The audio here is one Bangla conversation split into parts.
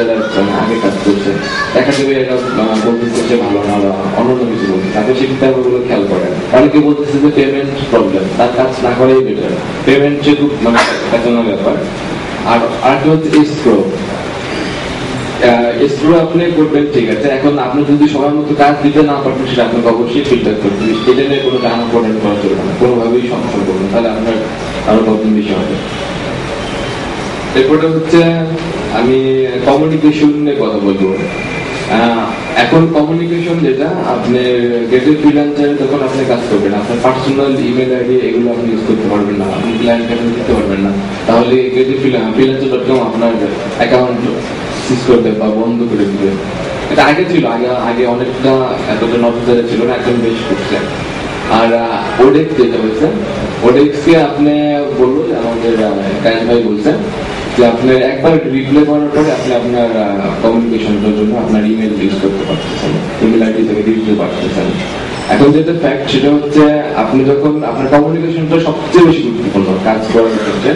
যারা মানে আপনি করবেন, ঠিক আছে। এখন আপনি যদি সময় মতো কাজ দিতে না পারবেন সেটা আপনাকে অবশ্যই ফিল্টার করতে হবে। নিয়ে কোনো টানা পড়েন করা চলবে না। কোনোভাবেই সমস্যা করবেন তাহলে আপনার আরও প্রবলেম বেশি হবে। এরপরে হচ্ছে আমি কমিউনিকেশন নিয়ে কথা বলব। এখন কমিউনিকেশন যেটা, আপনি গেটের ফ্রিল্যান্সারে তখন আপনি কাজ করবেন। আপনার পার্সোনাল ইমেল আইডি, এগুলো আপনি ইউজ করতে পারবেন না। আপনি ক্লায়েন্ট আপনি দিতে পারবেন না। তাহলে গেটের ফ্রিল্যান্সার ডট কম আপনার অ্যাকাউন্ট সিজ করে দেবে বা বন্ধ করে দিবে। এটা আগে ছিল, আগে আগে অনেকটা এতটা নজরে ছিল না, এখন বেশ করছে। আর ওডেক্স যেটা হয়েছে ওডেক্সকে আপনি বলল যে আমাদের কায়েম ভাই বলছেন যে আপনি একবার রিপ্লে করার পরে আপনি আপনার কমিউনিকেশনটার জন্য আপনার ইমেল ইউজ করতে পারতেছেন ইমেল আইডি থেকে দিতে পারতেছেন। এখন যেটা ফ্যাক্ট সেটা হচ্ছে আপনি যখন, আপনার কমিউনিকেশনটা সবচেয়ে বেশি গুরুত্বপূর্ণ কাজ করার ক্ষেত্রে।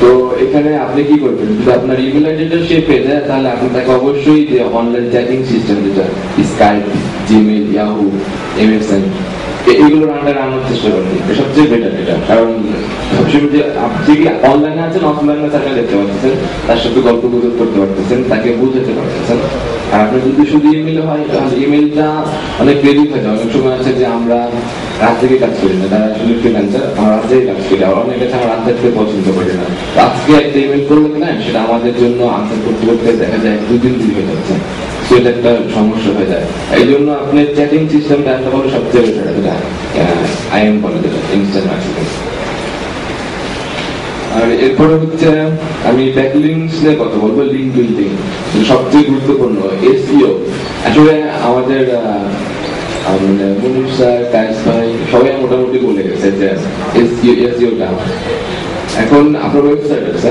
তো এখানে আপনি কি করবেন? যদি আপনার ইমেল আইডিটা সে পেয়ে যায়, তাহলে আপনি তাকে অবশ্যই যে অনলাইন চ্যাটিং সিস্টেম যেটা স্কাইপ জিমেল ইয়াহু এমএসএন এগুলোর আন্ডারে আনার চেষ্টা করবেন সবচেয়ে বেটার এটা কারণ সবসময় আপনি অনলাইনে আছেন অফলাইনে তাকে দেখতে পাচ্ছেন তার সাথে গল্প গুজব করতে পারতেছেন, তাকে বুঝাতে পারতেছেন। আর আপনার যদি শুধু ইমেল হয়, তাহলে ইমেলটা অনেক দেরি হয়ে অনেক সময় আছে যে আমরা রাত থেকে কাজ করি না, তারা আসলে ফ্রিল্যান্সার আমরা রাত থেকে কাজ করি। আর অনেক আছে আমরা রাত থাকতে পছন্দ করি না। আজকে একটা ইমেল করলে কিনা, সেটা আমাদের জন্য আনসার করতে করতে দেখা যায় দুই দিন হয়ে যাচ্ছে। সেটা একটা সমস্যা হয়ে যায়। এই জন্য আপনি চ্যাটিং সিস্টেমটা একটা বলে সবচেয়ে বেটার যেটা আইএম বলে ইনস্ট্যান্ট আর এরপরে হচ্ছে, আমি ব্যাকলিংস নিয়ে কথা বলব লিঙ্ক বিল্ডিং সবচেয়ে গুরুত্বপূর্ণ এসইও আসলে আমাদের মানে মনির স্যার, কায়েস ভাই, সবাই মোটামুটি বলে গেছে যে এসইও এসইওটা এখন আপনার ওয়েবসাইট আছে?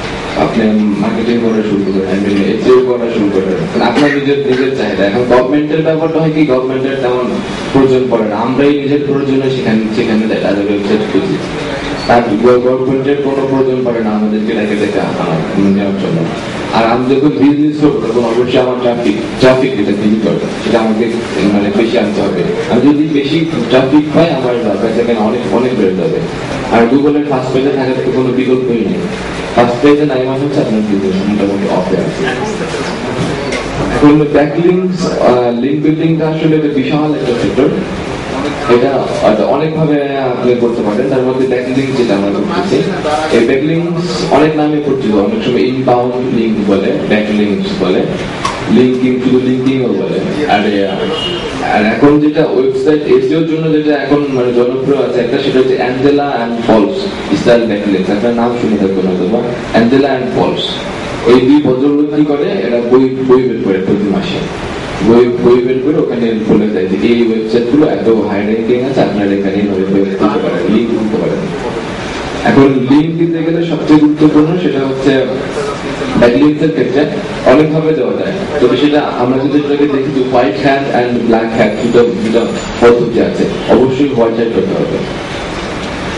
আপনি মার্কেটিং করা শুরু করেন আই এসিও করা শুরু করেন। আপনার নিজের নিজের চাহিদা। এখন গভর্নমেন্টের ব্যাপারটা হয় কি? গভর্নমেন্টের তেমন প্রয়োজন পড়ে না। আমরাই নিজের প্রয়োজনে সেখানে সেখানে দেখা তাদের ওয়েবসাইট খুঁজি। তার গভর্নমেন্টের কোনো প্রয়োজন পড়ে না। আমাদেরকে ডেকে ডেকে নেওয়ার জন্য। আর আমি যখন বিজনেস করব, তখন অবশ্যই আমার ট্রাফিক ট্রাফিক যেটা ডিজিটাল সেটা আমাকে মানে বেশি আনতে হবে। আমি যদি বেশি ট্রাফিক পাই, আমার সেখানে অনেক অনেক বেড়ে যাবে। আর গুগলের ফার্স্ট পেজে থাকার তো কোনো বিকল্পই নেই। ফার্স্ট পেজে নাই মানে হচ্ছে আপনার বিজনেস মোটামুটি অফে আছে। এখন ব্যাকলিংস লিঙ্ক বিল্ডিংটা আসলে বিশাল একটা সেক্টর এটা অনেকভাবে আপনি করতে পারেন তার মধ্যে ব্যাকলিং যেটা আমরা করতেছি, এই ব্যাকলিংস অনেক নামে পরিচিত, অনেক সময় ইনবাউন্ড লিঙ্ক বলে ব্যাকলিংস বলে লিঙ্কিং শুধু লিঙ্কিংও বলে। আর আর এখন যেটা ওয়েবসাইট এসিওর জন্য যেটা এখন মানে জনপ্রিয় আছে একটা, সেটা হচ্ছে Angela and falls style backlinks আপনার নাম শুনে থাকবেন হয়তো বা অ্যাঞ্জেলা অ্যান্ড ফলস এই দুই ভদ্রলোক কি করে? এরা বই বই বের করে প্রতি মাসে। বই বই ওখানে বলে দেয় যে এই ওয়েবসাইটগুলো এত হাই র্যাঙ্কিং আছে, আপনার এখানে লিঙ্ক দিতে পারেন এখন লিঙ্ক দিতে গেলে সবচেয়ে গুরুত্বপূর্ণ সেটা হচ্ছে ব্যাকলিংসের ক্ষেত্রে অনেকভাবে দেওয়া যায়। তবে সেটা আমরা যদি এটাকে দেখি যে white hat and black hat দুটো দুটো পদ্ধতি আছে, অবশ্যই হোয়াইট হ্যাট করতে হবে।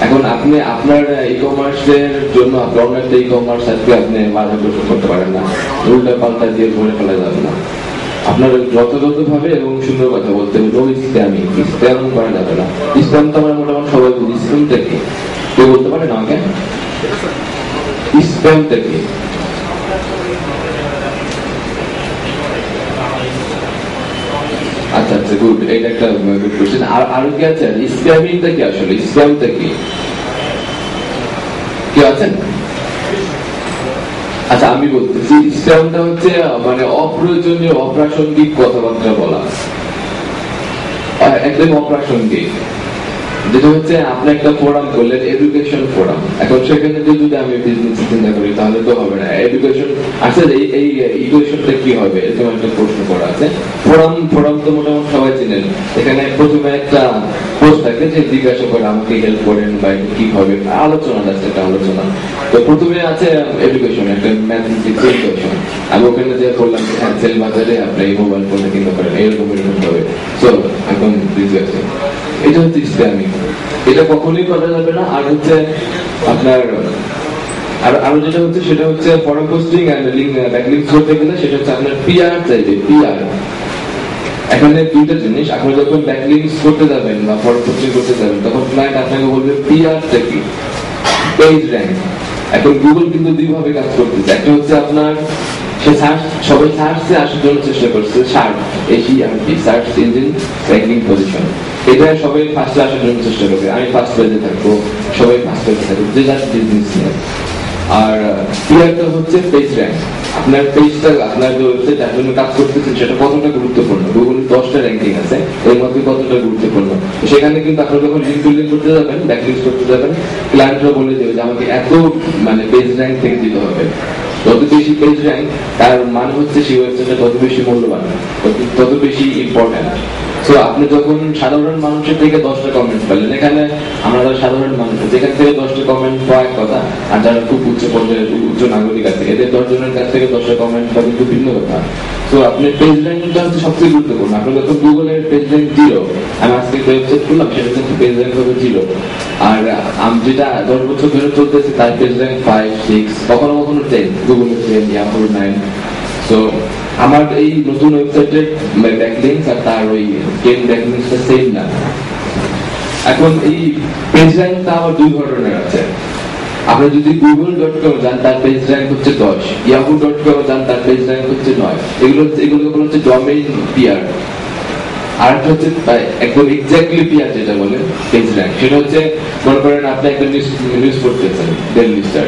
এখন আপনি আপনার ই কমার্সের জন্য আপনি অন্য ই কমার্স আজকে আপনি প্রস্তুত করতে পারেন না। উল্টা পাল্টা দিয়ে ভরে ফেলা যাবে না। আপনার যথাযথ ভাবে এবং সুন্দর কথা বলতে নো ইসলামি ইসলাম করা যাবে না। ইসলাম তো আমরা মোটামুটি সবাই বুঝি ইসলাম থেকে। কেউ বলতে পারেন আমাকে? ইসলাম থেকে। আচ্ছা আচ্ছা গুড। এটা একটা গুড কোশ্চেন আর, আরও কি আছে? স্ক্যামিংটা কি আসলে? স্ক্যামটা কি কেউ আছেন? আচ্ছা আমি বলতেছি ইসলামটা হচ্ছে মানে অপ্রয়োজনীয় অপ্রাসঙ্গিক কথাবার্তা বলা। একদম অপ্রাসঙ্গিক। যেটা হচ্ছে, আপনি একটা ফোরাম করলেন এডুকেশন ফোরাম এখন সেখানে যদি আমি বিজনেস চিন্তা করি, তাহলে তো হবে না। এডুকেশন আসলে এই ইকুয়েশনটা কি হবে? এরকম একটা প্রশ্ন করা আছে। ফোরাম ফোরাম তো মোটামুটি সবাই চিনেন। এখানে প্রথমে একটা পোস্ট থাকে যে জিজ্ঞাসা করে, আমাকে হেল্প করেন বা কি হবে? আলোচনা আছে একটা আলোচনা। তো প্রথমে আছে এডুকেশন একটা ম্যাথমেটিক্স আমি ওখানে যে বললাম যে বাজারে আপনি মোবাইল ফোনটা কিনতে পারেন, এরকম এরকম হবে। সো এখন এটা হচ্ছে ইসলামিক এটা কখনোই করা যাবে না, আর হচ্ছে আপনার, আর আরও যেটা হচ্ছে, সেটা হচ্ছে লিঙ্ক ব্যাকলিংস করতে গেলে সেটা হচ্ছে আপনার পিআর চাইবে পিআর এখানে দুইটা জিনিস, আপনি যখন ব্যাকলিংস করতে যাবেন বা করতে যাবেন, তখন ক্লায়েন্ট আপনাকে বলবে কি? পেজ র্যাঙ্ক এখন গুগল কিন্তু দুইভাবে কাজ করতেছে। একটা হচ্ছে আপনার সে সার্চ সবাই সার্চে আসার জন্য চেষ্টা করছে। সার্চ এসি আর সার্চ ইঞ্জিন র্যাঙ্কিং পজিশন এটা সবাই ফার্স্টে আসার জন্য চেষ্টা করবে। আমি ফার্স্ট পেজে থাকব, সবাই ফার্স্ট পেজে থাকব। যে যার বিজনেস নিয়ে। আর পিআরটা হচ্ছে পেজ র্যাঙ্ক আপনার পেজটা আপনার যে ওয়েবসাইট যার জন্য কাজ করতেছেন, সেটা কতটা গুরুত্বপূর্ণ? গুগল দশটা র্যাঙ্কিং আছে, এর মধ্যে কতটা গুরুত্বপূর্ণ? সেখানে কিন্তু আপনি যখন লিঙ্ক বিল্ডিং করতে যাবেন ব্যাকলিস্ট করতে যাবেন ক্লায়েন্টরা বলে দেবে যে আমাকে এত মানে পেজ র্যাঙ্ক থেকে দিতে হবে। যত বেশি পেজ র্যাঙ্ক তার মানে হচ্ছে সেই ওয়েবসাইটটা তত বেশি মূল্যবান, তত- বেশি ইম্পর্টেন্ট তো আপনি যখন সাধারণ মানুষের থেকে দশটা কমেন্ট পেলেন, এখানে আমরা যারা সাধারণ মানুষ, যেখান থেকে দশটা কমেন্ট পাওয়া এক কথা, আর যারা খুব উচ্চ পর্যায়ের, উচ্চ নাগরিক আছে, এদের দশ জনের কাছ থেকে দশটা কমেন্ট পাওয়া কিন্তু ভিন্ন কথা। তো আপনি পেজ র্যাঙ্কটা হচ্ছে সবচেয়ে গুরুত্বপূর্ণ। আপনি যখন গুগলের পেজ র্যাঙ্ক জিরো আমি আজকে ওয়েবসাইট খুললাম সেটা কিন্তু পেজ র্যাঙ্ক হবে জিরো আর যেটা দশ বছর ধরে চলতেছে, তার র্যাঙ্ক ফাইভ সিক্স কখনো কখনো টেন গুগলের টেন নাইন তো আমার এই নতুন ওয়েবসাইটের ব্যাকলিংস আর তার ওই টেন ব্যাকলিংসটা সেম না। এখন এই পেজ আবার দুই ধরনের আছে। আপনি যদি গুগল ডট কম যান, তার পেজ র্যাঙ্ক হচ্ছে দশ। ইয়াহু ডট কম যান, তার পেজ র্যাঙ্ক হচ্ছে নয়। এগুলো হচ্ছে এগুলো হচ্ছে ডোমেইন পিয়ার আর একটা হচ্ছে একদম এক্স্যাক্টলি পিয়ার যেটা বলে পেজ সেটা হচ্ছে, মনে করেন আপনি একটা নিউজ নিউজ পড়তেছেন ডেলি স্টার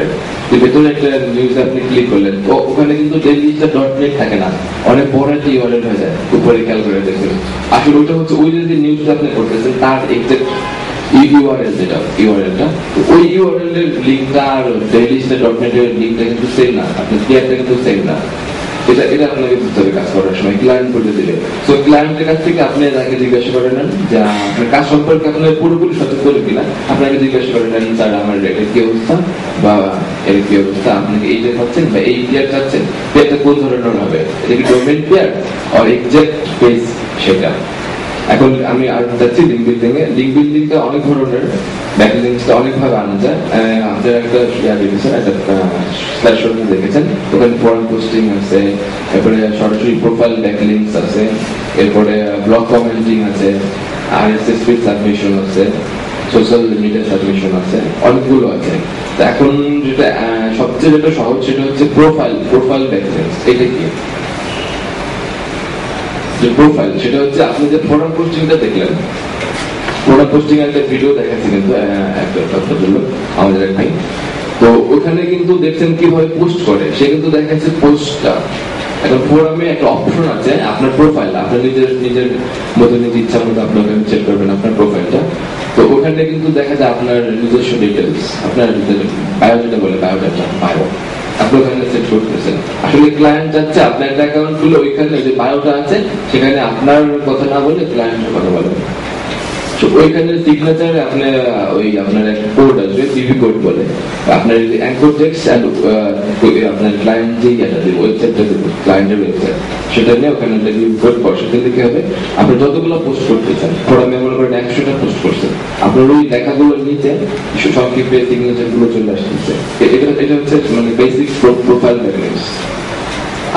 ভেতরে একটা নিউজ আপনি ক্লিক করলেন ও ওখানে কিন্তু ডেলি স্টার ডট নেট থাকে না। অনেক বড় একটা ইউআরএল হয়ে যায়, উপরে খেয়াল করে দেখবেন আসলে ওইটা হচ্ছে, ওই যে নিউজটা আপনি করতেছেন, তার এক্সাক্ট ইউআরএল যেটা ইউআরএলটা ওই ইউআরএল এর লিঙ্কটা আর ডেইলি স্টার ডট নেট এর লিঙ্কটা কিন্তু সেম না। আপনার পিয়ারটা কিন্তু সেম না। এটা এটা আপনাকে বুঝতে হবে কাজ করার সময় ক্লায়েন্ট বলে দিলে। তো ক্লায়েন্টের কাছ থেকে আপনি তাকে জিজ্ঞাসা করে নেন যে আপনার কাজ সম্পর্কে আপনার পুরোপুরি সতর্ক করে কিনা? আপনাকে জিজ্ঞাসা করে নেন, স্যার, আমার এটা কি অবস্থা? বা এর কি অবস্থা? আপনি এই এইটা চাচ্ছেন বা এই পেয়ার চাচ্ছেন পেয়ারটা কোন ধরনের হবে? এটা কি ডোমেন পেয়ার আর এক্সাক্ট পেজ সেটা? এখন আমি যাচ্ছি লিঙ্ক বিল্ডিং এ। লিঙ্ক বিল্ডিংটা অনেক ধরনের ভাবে আনা যায়। একটা ইয়া দেখেছেন একটা স্ল্যাশ দেখেছেন। ওখানে ফরেন পোস্টিং আছে সরাসরি প্রোফাইল ব্যাকলিংস আছে, এরপরে ব্লগ কমেন্টিং আছে আর এস এস সাবমিশন আছে সোশ্যাল মিডিয়া সাবমিশন আছে, অনেকগুলো আছে। তো এখন যেটা সবচেয়ে যেটা সহজ সেটা হচ্ছে প্রোফাইল প্রোফাইল ব্যাকলিংস এটা কি? যে প্রোফাইল সেটা হচ্ছে আপনি যে ফোরাম পোস্টিংটা দেখলেন ফোরাম পোস্টিং একটা ভিডিও দেখাচ্ছি কিন্তু একটা জন্য, আমাদের এক ভাই। তো ওখানে কিন্তু দেখছেন কীভাবে পোস্ট করে, সে কিন্তু দেখাচ্ছে পোস্টটা এখন ফোরামে একটা অপশন আছে, আপনার প্রোফাইল আপনার নিজের নিজের মতো নিজের ইচ্ছা মতো আপনি ওখানে চেক করবেন আপনার প্রোফাইলটা তো ওখানে কিন্তু দেখা যায় আপনার নিজস্ব ডিটেলস আপনার বায়ো যেটা বলে বায়োডাটা বায়ো আপনি ওখানে সেট করতেছেন আসলে ক্লায়েন্ট চাচ্ছে আপনার একটা অ্যাকাউন্ট খুলে ওইখানে যে বায়োটা আছে, সেখানে আপনার কথা না বলে ক্লায়েন্টের কথা বলবেন তো ওইখানে সিগনেচারে আপনি ওই আপনার আপনার আপনার করতে চান ফোরামে মনে করেন আপনার ওই লেখাগুলোর নিচে সংক্ষেপে সিগনেচারগুলো চলে আসতেছে। এটা এটা হচ্ছে মানে বেসিক প্রোফাইল ব্যাকলিংস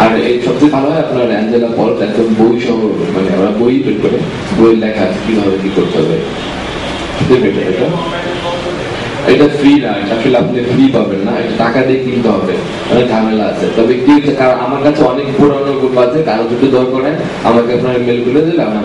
আর এই সবচেয়ে ভালো হয় আপনার অ্যাঞ্জেলা পল একদম বই সহ মানে ওরা বই বের করে বই লেখা কীভাবে কি করতে হবে এটা। এটা ফ্রি না আসলে আপনি ফ্রি পাবেন না, এটা টাকা দিয়ে কিনতে হবে, অনেক ঝামেলা আছে। তবে কি হচ্ছে আমার কাছে অনেক পুরানো গ্রুপ আছে, কারও যদি দরকার আমাকে আপনার মেল করে দিলে